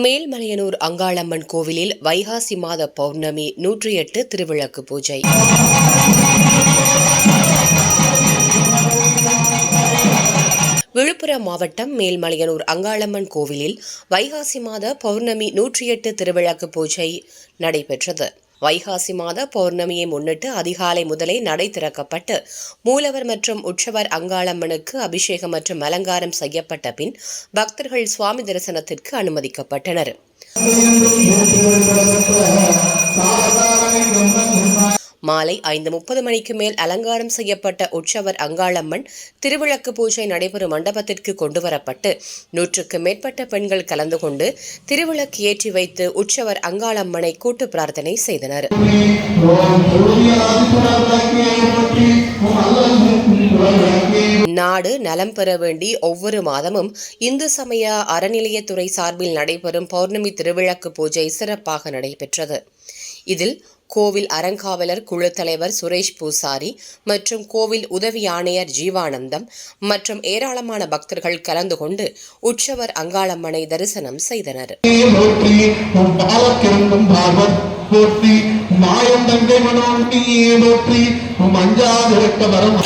மேல்மலையனூர் அங்காளம்மன் கோவிலில் வைகாசி மாத பௌர்ணமி நூற்றி எட்டு திருவிளக்கு பூஜை. விழுப்புரம் மாவட்டம் மேல்மலையனூர் அங்காளம்மன் கோவிலில் வைகாசி மாத பௌர்ணமி நூற்றி எட்டு திருவிளக்கு பூஜை நடைபெற்றது. வைகாசி மாத பௌர்ணமியை முன்னிட்டு அதிகாலை முதலே நடை திறக்கப்பட்டு மூலவர் மற்றும் உற்சவர் அங்காளம்மனுக்கு அபிஷேகம் மற்றும் அலங்காரம் செய்யப்பட்ட பின் பக்தர்கள் சுவாமி தரிசனத்திற்கு அனுமதிக்கப்பட்டனர். மாலை ஐந்து முப்பது மணிக்கு மேல் அலங்காரம் செய்யப்பட்ட உற்சவர் அங்காளம்மன் திருவிளக்கு பூஜை நடைபெறும் மண்டபத்திற்கு கொண்டுவரப்பட்டு நூற்றுக்கு மேற்பட்ட பெண்கள் கலந்து கொண்டு திருவிளக்கு ஏற்றி வைத்து உற்சவர் அங்காளம்மனை கூட்டு பிரார்த்தனை செய்தனர். நாடு நலம் பெற வேண்டி ஒவ்வொரு மாதமும் இந்து சமய அறநிலையத்துறை சார்பில் நடைபெறும் பௌர்ணமி திருவிளக்கு பூஜை சிறப்பாக நடைபெற்றது. இதில் கோவில் அறங்காவலர் குழு தலைவர் சுரேஷ் பூசாரி மற்றும் கோவில் உதவி ஆணையர் ஜீவானந்தம் மற்றும் ஏராளமான பக்தர்கள் கலந்து கொண்டு உற்சவர் அங்காளம்மனை தரிசனம் செய்தனர். மாயம் தங்கை போற்றி வரம்